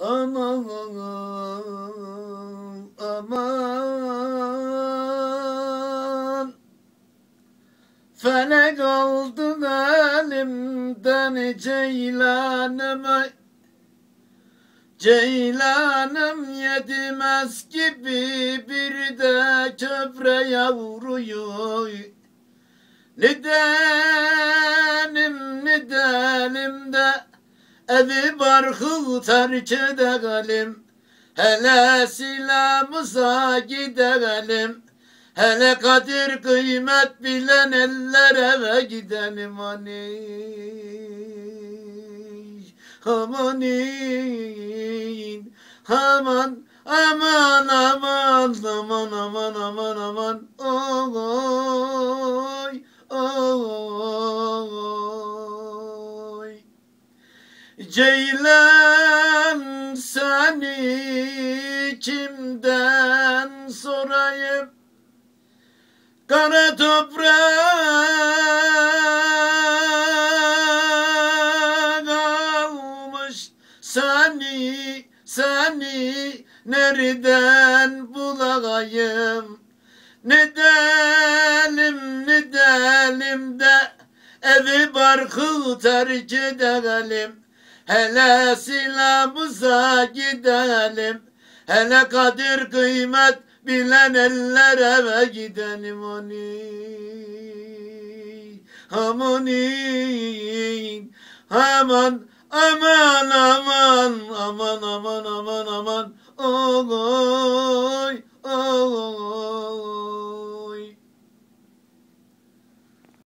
Aman aman Felek aldı elimden ceylanım ay. Ceylanım yedimez gibi bir de köpre yavruyu Nidenim nidenim de evi barkı terk edelim Hele silahımıza gidelim Hele kadir kıymet bilen eller eve gidelim hani Amanin aman aman aman aman aman aman aman oy Ceylan seni kimden sorayım? Kara toprak almış seni seni nereden bulayım? Ne delim ne delim de evi barkı terk edelim hele silahımıza gidelim. Hele kadir kıymet bilen eller eve gidelim oni Amanin aman aman aman aman aman aman aman. oy